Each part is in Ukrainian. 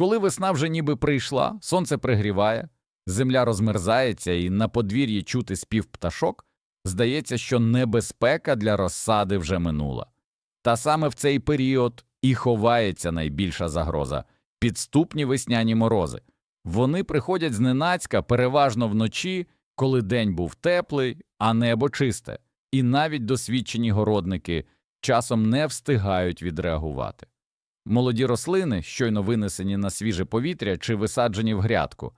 Коли весна вже ніби прийшла, сонце пригріває, земля розмерзається і на подвір'ї чути спів пташок, здається, що небезпека для розсади вже минула. Та саме в цей період і ховається найбільша загроза підступні весняні морози. Вони приходять зненацька переважно вночі, коли день був теплий, а небо чисте, і навіть досвідчені городники часом не встигають відреагувати. Молоді рослини, щойно винесені на свіже повітря чи висаджені в грядку,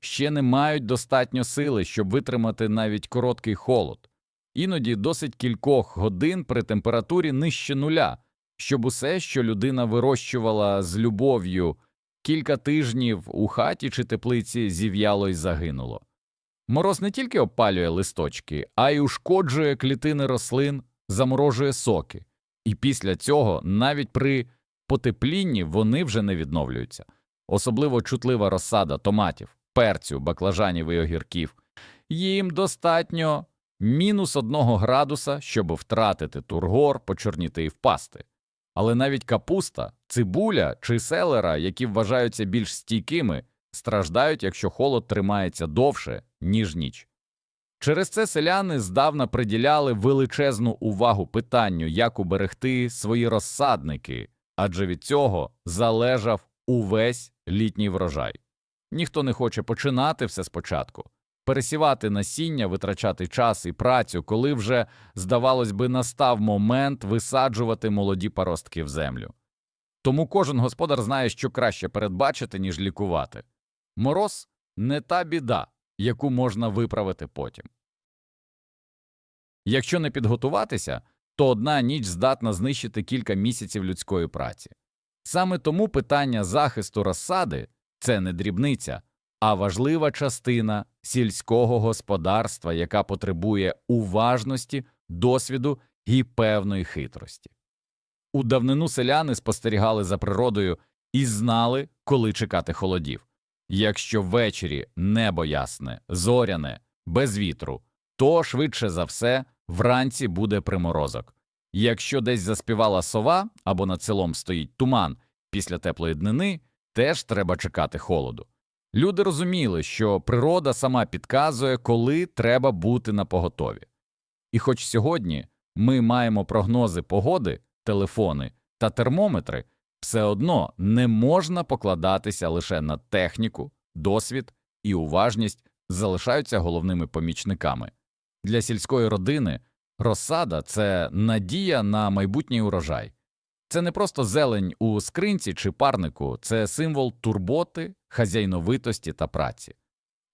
ще не мають достатньо сили, щоб витримати навіть короткий холод. Іноді досить кількох годин при температурі нижче нуля, щоб усе, що людина вирощувала з любов'ю кілька тижнів у хаті чи теплиці, зів'яло й загинуло. Мороз не тільки опалює листочки, а й ушкоджує клітини рослин, заморожує соки, і після цього навіть при потеплінні вони вже не відновлюються. Особливо чутлива розсада томатів, перцю, баклажанів і огірків. Їм достатньо мінус одного градуса, щоб втратити тургор, почорніти і впасти. Але навіть капуста, цибуля чи селера, які вважаються більш стійкими, страждають, якщо холод тримається довше, ніж ніч. Через це селяни здавна приділяли величезну увагу питанню, як уберегти свої розсадники, адже від цього залежав увесь літній врожай. Ніхто не хоче починати все спочатку, пересівати насіння, витрачати час і працю, коли вже, здавалось би, настав момент висаджувати молоді паростки в землю. Тому кожен господар знає, що краще передбачити, ніж лікувати. Мороз не та біда, яку можна виправити потім. Якщо не підготуватися, то одна ніч здатна знищити кілька місяців людської праці. Саме тому питання захисту розсади це не дрібниця, а важлива частина сільського господарства, яка потребує уважності, досвіду і певної хитрості. У давнину селяни спостерігали за природою і знали, коли чекати холодів. Якщо ввечері небо ясне, зоряне, без вітру, то швидше за все вранці буде приморозок. Якщо десь заспівала сова або над селом стоїть туман після теплої днини, теж треба чекати холоду. Люди розуміли, що природа сама підказує, коли треба бути на поготові. І хоч сьогодні ми маємо прогнози погоди, телефони та термометри, все одно не можна покладатися лише на техніку, досвід і уважність залишаються головними помічниками. Для сільської родини розсада це надія на майбутній урожай. Це не просто зелень у скринці чи парнику, це символ турботи, хазяйновитості та праці.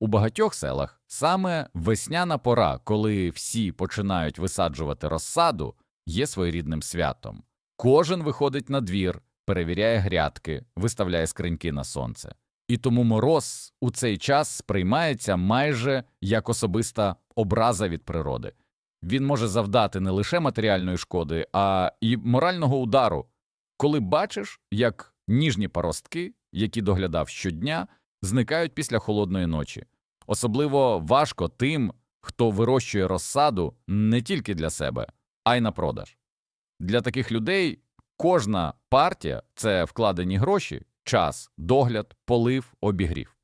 У багатьох селах саме весняна пора, коли всі починають висаджувати розсаду, є своєрідним святом. Кожен виходить на двір, перевіряє грядки, виставляє скриньки на сонце. І тому мороз у цей час сприймається майже як особиста образа від природи. Він може завдати не лише матеріальної шкоди, а й морального удару, коли бачиш, як ніжні паростки, які доглядав щодня, зникають після холодної ночі. Особливо важко тим, хто вирощує розсаду не тільки для себе, а й на продаж. Для таких людей кожна партія це вкладені гроші, час, догляд, полив, обігрів.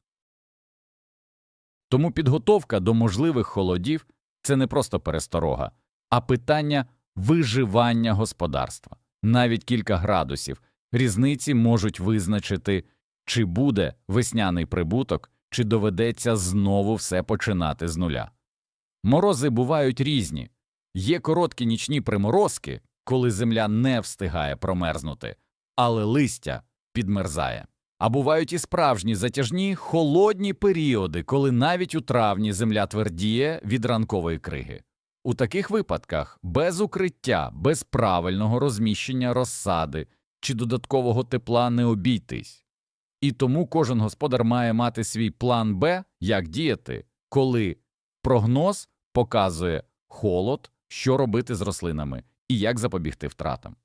Тому підготовка до можливих холодів це не просто пересторога, а питання виживання господарства. Навіть кілька градусів різниці можуть визначити, чи буде весняний прибуток, чи доведеться знову все починати з нуля. Морози бувають різні. Є короткі нічні приморозки, коли земля не встигає промерзнути, але листя підмерзає. А бувають і справжні затяжні холодні періоди, коли навіть у травні земля твердіє від ранкової криги. У таких випадках без укриття, без правильного розміщення розсади чи додаткового тепла не обійтись. І тому кожен господар має мати свій план Б, як діяти, коли прогноз показує холод, що робити з рослинами і як запобігти втратам.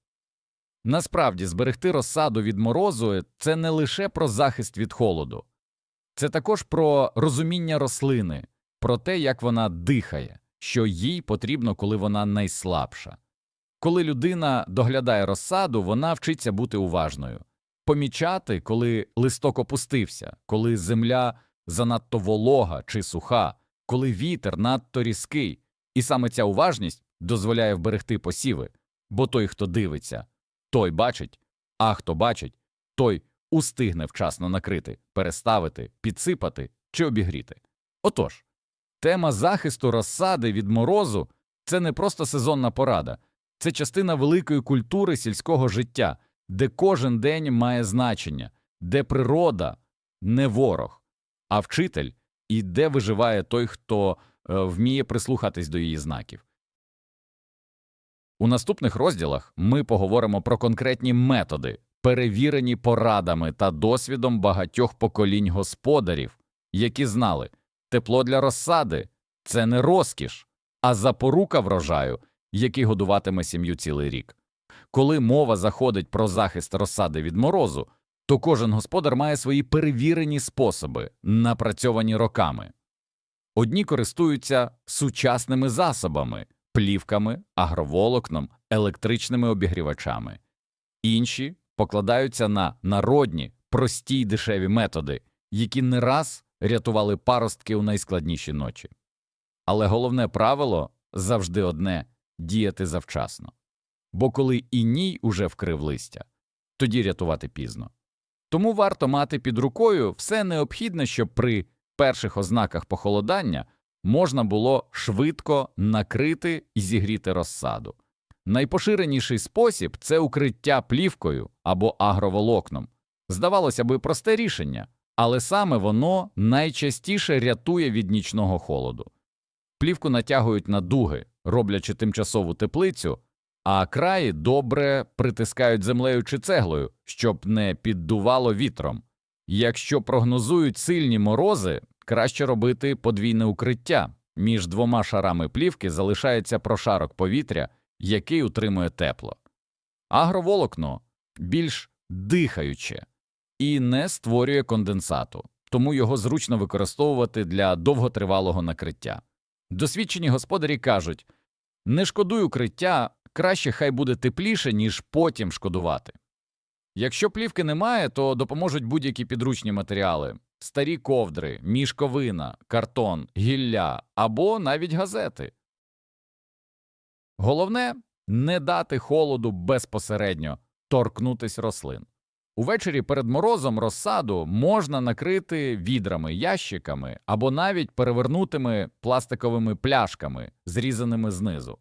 Насправді, зберегти розсаду від морозу це не лише про захист від холоду, це також про розуміння рослини, про те, як вона дихає, що їй потрібно, коли вона найслабша. Коли людина доглядає розсаду, вона вчиться бути уважною. помічати, коли листок опустився, коли земля занадто волога чи суха, коли вітер надто різкий, і саме ця уважність дозволяє вберегти посіви, бо той, хто дивиться, той бачить, а хто бачить, той устигне вчасно накрити, переставити, підсипати чи обігріти. Отож, тема захисту розсади від морозу це не просто сезонна порада, це частина великої культури сільського життя, де кожен день має значення, де природа не ворог, а вчитель, і де виживає той, хто е, вміє прислухатись до її знаків. У наступних розділах ми поговоримо про конкретні методи, перевірені порадами та досвідом багатьох поколінь господарів, які знали, тепло для розсади це не розкіш, а запорука врожаю, який годуватиме сім'ю цілий рік. Коли мова заходить про захист розсади від морозу, то кожен господар має свої перевірені способи, напрацьовані роками. Одні користуються сучасними засобами, плівками, агроволокном, електричними обігрівачами, інші покладаються на народні, прості й дешеві методи, які не раз рятували паростки у найскладніші ночі. Але головне правило завжди одне діяти завчасно. Бо коли іній уже вкрив листя, тоді рятувати пізно. Тому варто мати під рукою все необхідне, щоб при перших ознаках похолодання можна було швидко накрити і зігріти розсаду. Найпоширеніший спосіб це укриття плівкою або агроволокном. Здавалося би, просте рішення, але саме воно найчастіше рятує від нічного холоду. Плівку натягують на дуги, роблячи тимчасову теплицю, а краї добре притискають землею чи цеглою, щоб не піддувало вітром. Якщо прогнозують сильні морози, краще робити подвійне укриття. Між двома шарами плівки залишається прошарок повітря, який утримує тепло. Агроволокно більш дихаюче і не створює конденсату, тому його зручно використовувати для довготривалого накриття. Досвідчені господарі кажуть не шкодуй укриття, краще хай буде тепліше, ніж потім шкодувати. Якщо плівки немає, то допоможуть будь-які підручні матеріали старі ковдри, мішковина, картон, гілля або навіть газети. Головне не дати холоду безпосередньо торкнутись рослин. Увечері перед морозом розсаду можна накрити відрами, ящиками або навіть перевернутими пластиковими пляшками, зрізаними знизу.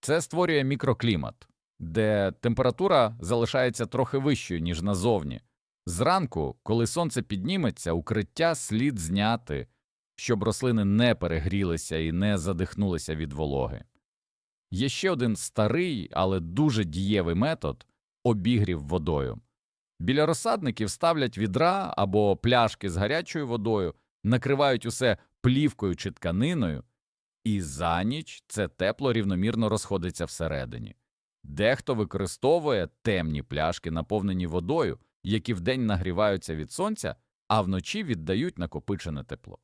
Це створює мікроклімат, де температура залишається трохи вищою, ніж назовні. Зранку, коли сонце підніметься, укриття слід зняти, щоб рослини не перегрілися і не задихнулися від вологи. Є ще один старий, але дуже дієвий метод обігрів водою. Біля розсадників ставлять відра або пляшки з гарячою водою, накривають усе плівкою чи тканиною, і за ніч це тепло рівномірно розходиться всередині. Дехто використовує темні пляшки, наповнені водою, які вдень нагріваються від сонця, а вночі віддають накопичене тепло.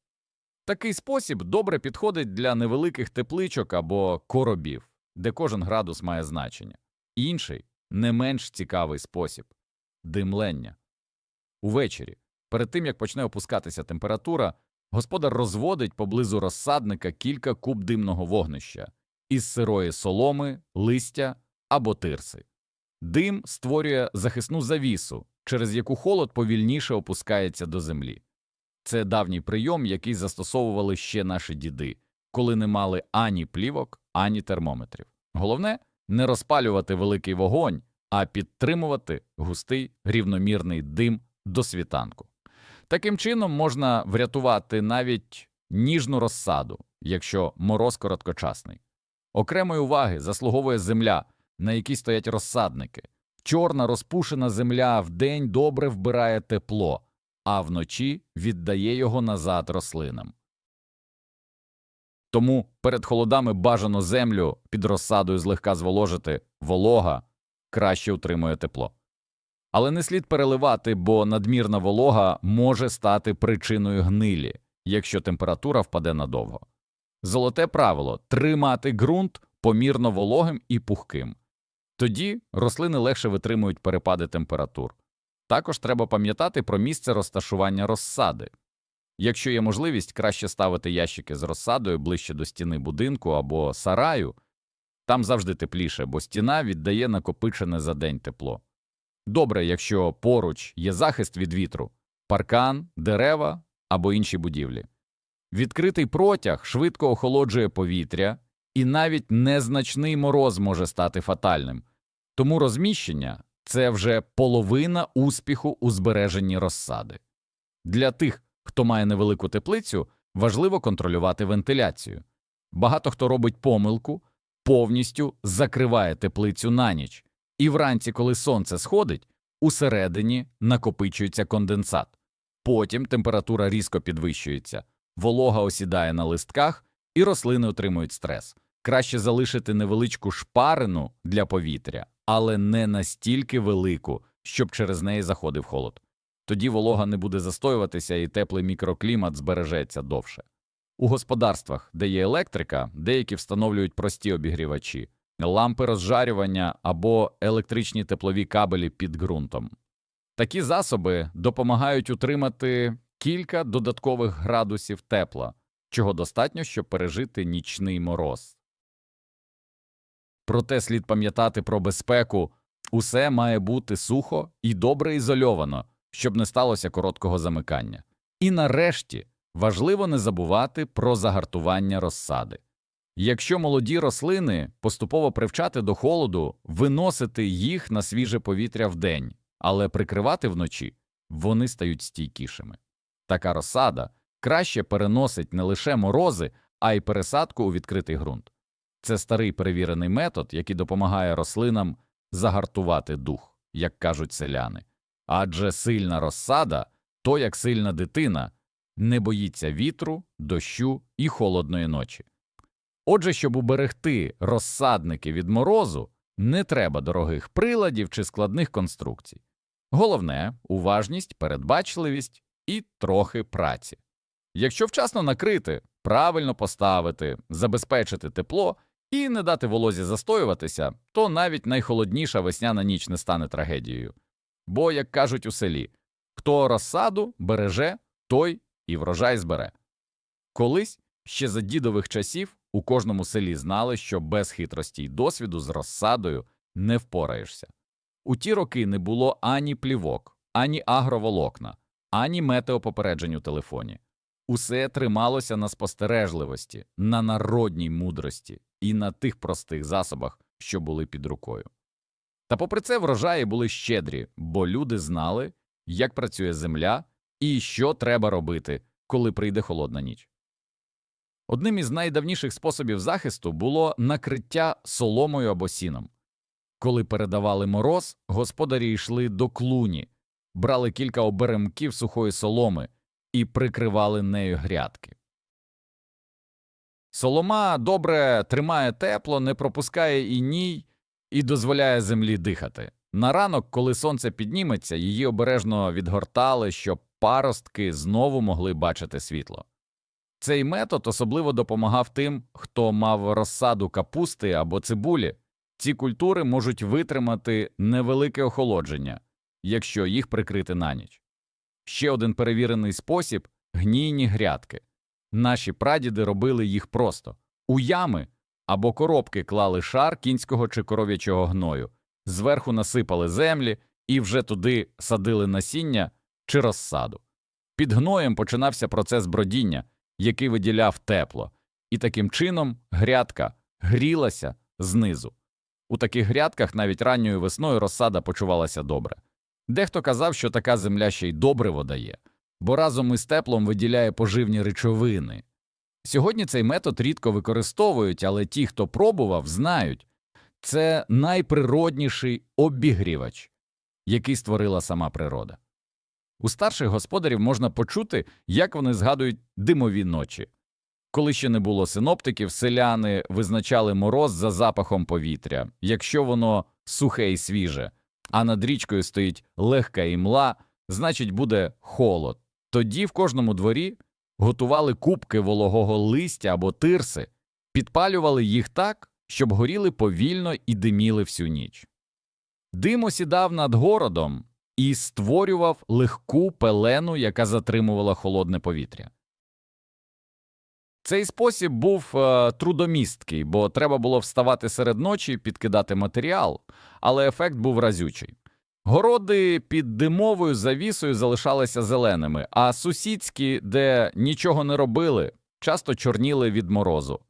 Такий спосіб добре підходить для невеликих тепличок або коробів, де кожен градус має значення. Інший, не менш цікавий спосіб димлення. Увечері, перед тим як почне опускатися температура, господар розводить поблизу розсадника кілька куб димного вогнища із сирої соломи, листя або тирси. Дим створює захисну завісу, через яку холод повільніше опускається до землі. Це давній прийом, який застосовували ще наші діди, коли не мали ані плівок, ані термометрів. Головне не розпалювати великий вогонь, а підтримувати густий рівномірний дим до світанку. Таким чином можна врятувати навіть ніжну розсаду, якщо мороз короткочасний. Окремої уваги заслуговує земля, на якій стоять розсадники. Чорна розпушена земля вдень добре вбирає тепло, а вночі віддає його назад рослинам. Тому перед холодами бажано землю під розсадою злегка зволожити, волога краще утримує тепло. Але не слід переливати, бо надмірна волога може стати причиною гнилі, якщо температура впаде надовго. Золоте правило тримати ґрунт помірно вологим і пухким. Тоді рослини легше витримують перепади температур. Також треба пам'ятати про місце розташування розсади. Якщо є можливість, краще ставити ящики з розсадою ближче до стіни будинку або сараю, там завжди тепліше, бо стіна віддає накопичене за день тепло. Добре, якщо поруч є захист від вітру, паркан, дерева або інші будівлі. Відкритий протяг швидко охолоджує повітря, і навіть незначний мороз може стати фатальним. Тому розміщення це вже половина успіху у збереженні розсади. Для тих, хто має невелику теплицю, важливо контролювати вентиляцію. Багато хто робить помилку, повністю закриває теплицю на ніч, і вранці, коли сонце сходить, усередині накопичується конденсат. Потім температура різко підвищується, волога осідає на листках, і рослини отримують стрес. Краще залишити невеличку шпарину для повітря, але не настільки велику, щоб через неї заходив холод. Тоді волога не буде застоюватися і теплий мікроклімат збережеться довше. У господарствах, де є електрика, деякі встановлюють прості обігрівачі, лампи розжарювання або електричні теплові кабелі під ґрунтом. Такі засоби допомагають утримати кілька додаткових градусів тепла, чого достатньо, щоб пережити нічний мороз. Проте слід пам'ятати про безпеку усе має бути сухо і добре ізольовано, щоб не сталося короткого замикання. І нарешті важливо не забувати про загартування розсади. Якщо молоді рослини поступово привчати до холоду, виносити їх на свіже повітря вдень, але прикривати вночі, вони стають стійкішими. Така розсада краще переносить не лише морози, а й пересадку у відкритий ґрунт. Це старий перевірений метод, який допомагає рослинам загартувати дух, як кажуть селяни. Адже сильна розсада, то як сильна дитина, не боїться вітру, дощу і холодної ночі. Отже, щоб уберегти розсадники від морозу, не треба дорогих приладів чи складних конструкцій. Головне уважність, передбачливість і трохи праці. Якщо вчасно накрити, правильно поставити, забезпечити тепло і не дати волозі застоюватися, то навіть найхолодніша весняна ніч не стане трагедією. Бо, як кажуть у селі, хто розсаду береже, той і врожай збере. Колись ще за дідових часів у кожному селі знали, що без хитрості й досвіду з розсадою не впораєшся. У ті роки не було ані плівок, ані агроволокна, ані метеопопереджень у телефоні. Усе трималося на спостережливості, на народній мудрості і на тих простих засобах, що були під рукою. Та попри це врожаї були щедрі, бо люди знали, як працює земля і що треба робити, коли прийде холодна ніч. Одним із найдавніших способів захисту було накриття соломою або сіном. Коли передавали мороз, господарі йшли до клуні, брали кілька оберемків сухої соломи і прикривали нею грядки. Солома добре тримає тепло, не пропускає іній і дозволяє землі дихати. На ранок, коли сонце підніметься, її обережно відгортали, щоб паростки знову могли бачити світло. Цей метод особливо допомагав тим, хто мав розсаду капусти або цибулі. Ці культури можуть витримати невелике охолодження, якщо їх прикрити на ніч. Ще один перевірений спосіб гнійні грядки. Наші прадіди робили їх просто у ями або коробки клали шар кінського чи коров'ячого гною, зверху насипали землі і вже туди садили насіння чи розсаду. Під гноєм починався процес бродіння, який виділяв тепло, і таким чином грядка грілася знизу. У таких грядках навіть ранньою весною розсада почувалася добре. Дехто казав, що така земля ще й добриво дає, бо разом із теплом виділяє поживні речовини. Сьогодні цей метод рідко використовують, але ті, хто пробував, знають це найприродніший обігрівач, який створила сама природа. У старших господарів можна почути, як вони згадують димові ночі. Коли ще не було синоптиків, селяни визначали мороз за запахом повітря, якщо воно сухе і свіже, а над річкою стоїть легка імла, значить буде холод. Тоді в кожному дворі готували кубки вологого листя або тирси, підпалювали їх так, щоб горіли повільно і диміли всю ніч. Дим осідав над городом, і створював легку пелену, яка затримувала холодне повітря. Цей спосіб був е, трудомісткий, бо треба було вставати серед ночі, підкидати матеріал, але ефект був разючий. Городи під димовою завісою залишалися зеленими, а сусідські, де нічого не робили, часто чорніли від морозу.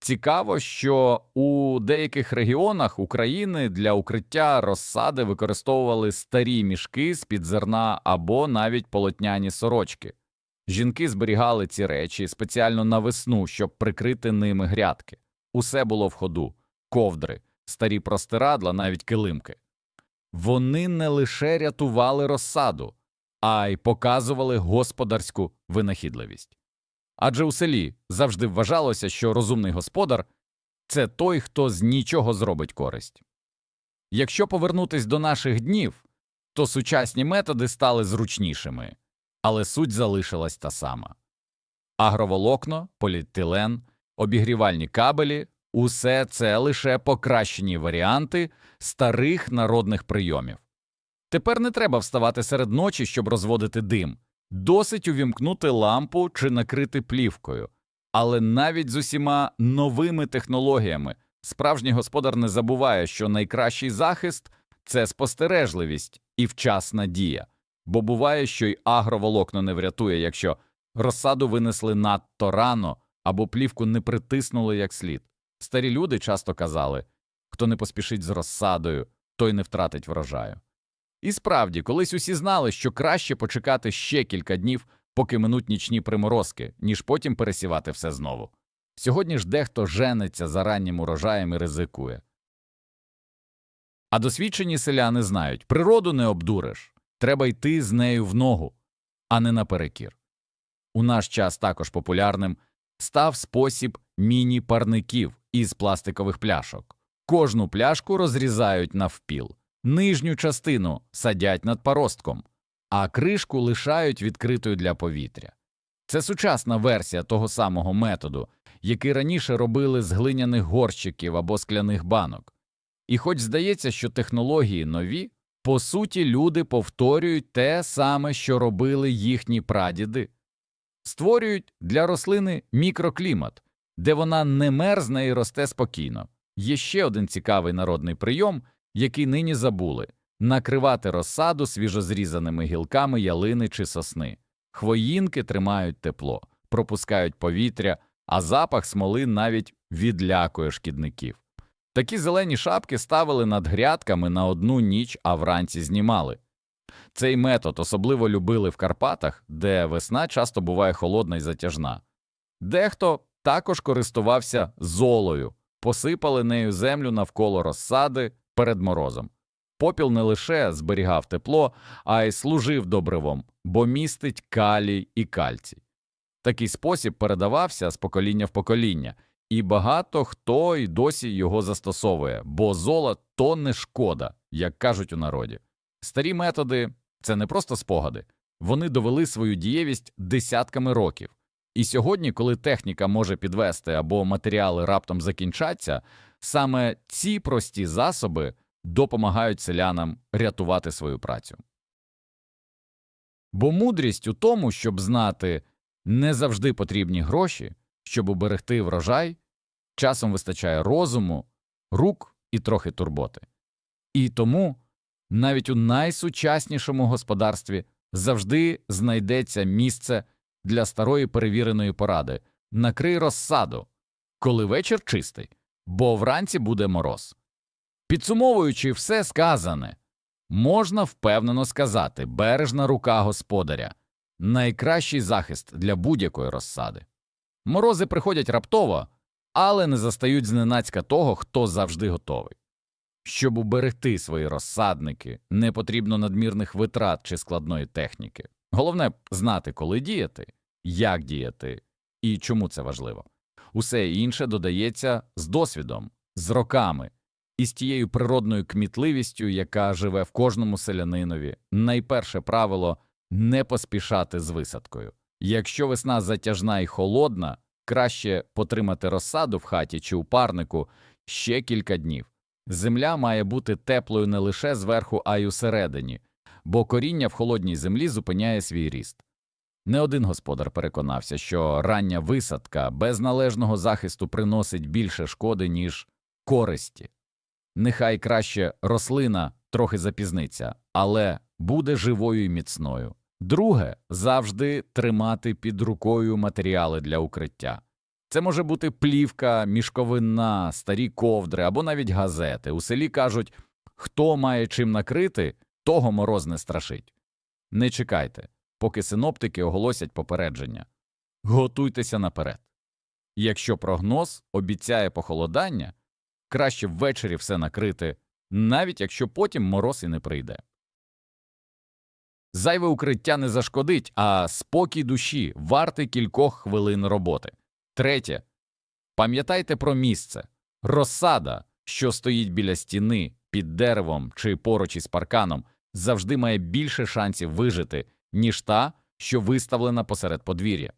Цікаво, що у деяких регіонах України для укриття розсади використовували старі мішки з-під зерна або навіть полотняні сорочки. Жінки зберігали ці речі спеціально на весну, щоб прикрити ними грядки. Усе було в ходу ковдри, старі простирадла, навіть килимки. Вони не лише рятували розсаду, а й показували господарську винахідливість. Адже у селі завжди вважалося, що розумний господар це той, хто з нічого зробить користь. Якщо повернутись до наших днів, то сучасні методи стали зручнішими, але суть залишилась та сама агроволокно, поліетилен, обігрівальні кабелі усе це лише покращені варіанти старих народних прийомів. Тепер не треба вставати серед ночі, щоб розводити дим. Досить увімкнути лампу чи накрити плівкою, але навіть з усіма новими технологіями справжній господар не забуває, що найкращий захист це спостережливість і вчасна дія, бо буває, що й агроволокно не врятує, якщо розсаду винесли надто рано або плівку не притиснули як слід. Старі люди часто казали хто не поспішить з розсадою, той не втратить врожаю. І справді, колись усі знали, що краще почекати ще кілька днів, поки минуть нічні приморозки, ніж потім пересівати все знову. Сьогодні ж дехто жениться за раннім урожаєм і ризикує. А досвідчені селяни знають природу не обдуриш, треба йти з нею в ногу, а не наперекір. У наш час також популярним став спосіб міні-парників із пластикових пляшок. Кожну пляшку розрізають навпіл нижню частину садять над паростком, а кришку лишають відкритою для повітря. Це сучасна версія того самого методу, який раніше робили з глиняних горщиків або скляних банок. І хоч здається, що технології нові, по суті, люди повторюють те саме, що робили їхні прадіди, створюють для рослини мікроклімат, де вона не мерзне і росте спокійно. Є ще один цікавий народний прийом, який нині забули накривати розсаду свіжозрізаними гілками ялини чи сосни. Хвоїнки тримають тепло, пропускають повітря, а запах смоли навіть відлякує шкідників. Такі зелені шапки ставили над грядками на одну ніч, а вранці знімали. Цей метод особливо любили в Карпатах, де весна часто буває холодна і затяжна. Дехто також користувався золою, посипали нею землю навколо розсади, перед морозом. Попіл не лише зберігав тепло, а й служив добривом, бо містить калій і кальцій. Такий спосіб передавався з покоління в покоління, і багато хто й досі його застосовує, бо золо то не шкода, як кажуть у народі. Старі методи це не просто спогади, вони довели свою дієвість десятками років. І сьогодні, коли техніка може підвести або матеріали раптом закінчаться, Саме ці прості засоби допомагають селянам рятувати свою працю. Бо мудрість у тому, щоб знати не завжди потрібні гроші, щоб уберегти врожай, часом вистачає розуму, рук і трохи турботи. І тому навіть у найсучаснішому господарстві завжди знайдеться місце для старої перевіреної поради накрий розсаду, коли вечір чистий бо вранці буде мороз. Підсумовуючи все сказане, можна впевнено сказати бережна рука господаря найкращий захист для будь-якої розсади. Морози приходять раптово, але не застають зненацька того, хто завжди готовий. Щоб уберегти свої розсадники, не потрібно надмірних витрат чи складної техніки. Головне знати, коли діяти, як діяти і чому це важливо. Усе інше додається з досвідом, з роками і з тією природною кмітливістю, яка живе в кожному селянинові. Найперше правило не поспішати з висадкою. Якщо весна затяжна і холодна, краще потримати розсаду в хаті чи у парнику ще кілька днів. Земля має бути теплою не лише зверху, а й усередині, бо коріння в холодній землі зупиняє свій ріст. Не один господар переконався, що рання висадка без належного захисту приносить більше шкоди, ніж користі. Нехай краще рослина трохи запізниться, але буде живою і міцною. Друге завжди тримати під рукою матеріали для укриття. Це може бути плівка, мішковина, старі ковдри або навіть газети. У селі кажуть, хто має чим накрити, того мороз не страшить. Не чекайте, поки синоптики оголосять попередження. Готуйтеся наперед. Якщо прогноз обіцяє похолодання, краще ввечері все накрити, навіть якщо потім мороз і не прийде. Зайве укриття не зашкодить, а спокій душі вартий кількох хвилин роботи. Третє. Пам'ятайте про місце. Розсада, що стоїть біля стіни, під деревом чи поруч із парканом, завжди має більше шансів вижити, ніж та, що виставлена посеред подвір'я.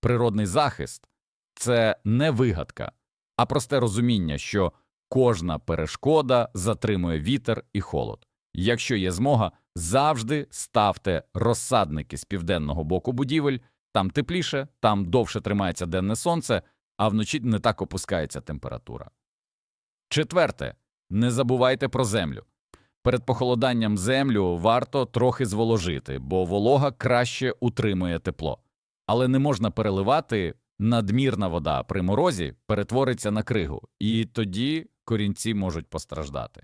Природний захист це не вигадка, а просте розуміння, що кожна перешкода затримує вітер і холод. Якщо є змога, завжди ставте розсадники з південного боку будівель, там тепліше, там довше тримається денне сонце, а вночі не так опускається температура. Четверте, не забувайте про землю. Перед похолоданням землю варто трохи зволожити, бо волога краще утримує тепло. Але не можна переливати, надмірна вода при морозі перетвориться на кригу, і тоді корінці можуть постраждати.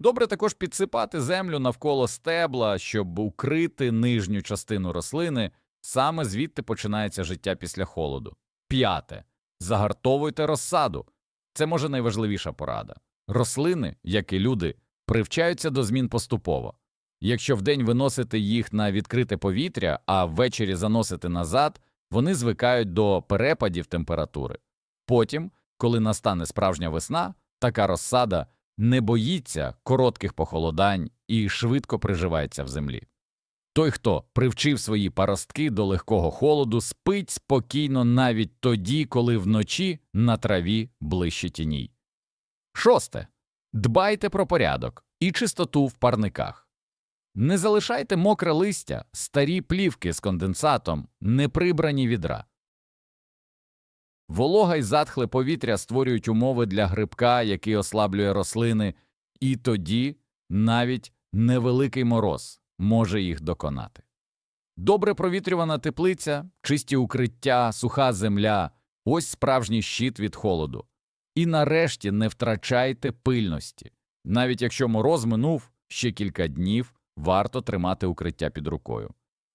Добре також підсипати землю навколо стебла, щоб укрити нижню частину рослини, саме звідти починається життя після холоду. П'яте. Загартовуйте розсаду. Це може найважливіша порада. Рослини, як і люди, привчаються до змін поступово. Якщо вдень виносити їх на відкрите повітря, а ввечері заносити назад, вони звикають до перепадів температури. Потім, коли настане справжня весна, така розсада не боїться коротких похолодань і швидко приживається в землі. Той, хто привчив свої паростки до легкого холоду, спить спокійно навіть тоді, коли вночі на траві ближче тіній. Шосте. Дбайте про порядок і чистоту в парниках. Не залишайте мокре листя, старі плівки з конденсатом, неприбрані відра. Волога й затхле повітря створюють умови для грибка, який ослаблює рослини, і тоді навіть невеликий мороз може їх доконати. Добре провітрювана теплиця, чисті укриття, суха земля ось справжній щит від холоду. І нарешті не втрачайте пильності. Навіть якщо мороз минув ще кілька днів, варто тримати укриття під рукою.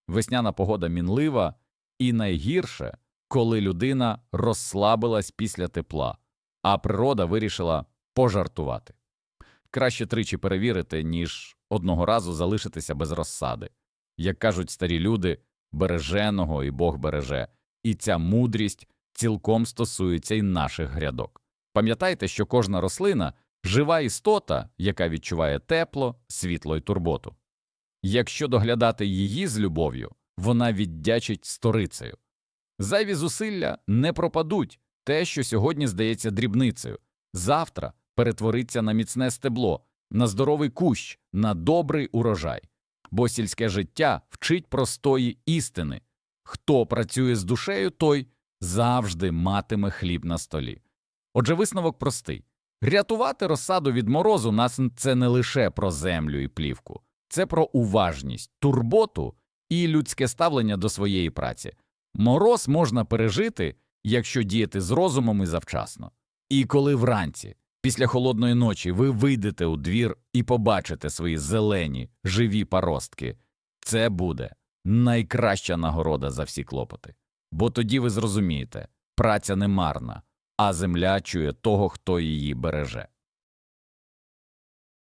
Весняна погода мінлива, і найгірше, коли людина розслабилась після тепла, а природа вирішила пожартувати. Краще тричі перевірити, ніж одного разу залишитися без розсади. Як кажуть старі люди, береженого і Бог береже, і ця мудрість цілком стосується і наших грядок. Пам'ятайте, що кожна рослина жива істота, яка відчуває тепло, світло і турботу. Якщо доглядати її з любов'ю, вона віддячить сторицею. Зайві зусилля не пропадуть те, що сьогодні здається дрібницею, завтра перетвориться на міцне стебло, на здоровий кущ, на добрий урожай. Бо сільське життя вчить простої істини хто працює з душею, той завжди матиме хліб на столі. Отже, висновок простий рятувати розсаду від морозу нас це не лише про землю і плівку, це про уважність, турботу і людське ставлення до своєї праці. Мороз можна пережити, якщо діяти з розумом і завчасно. І коли вранці, після холодної ночі, ви вийдете у двір і побачите свої зелені, живі паростки, це буде найкраща нагорода за всі клопоти. Бо тоді ви зрозумієте, праця не марна, а земля чує того, хто її береже.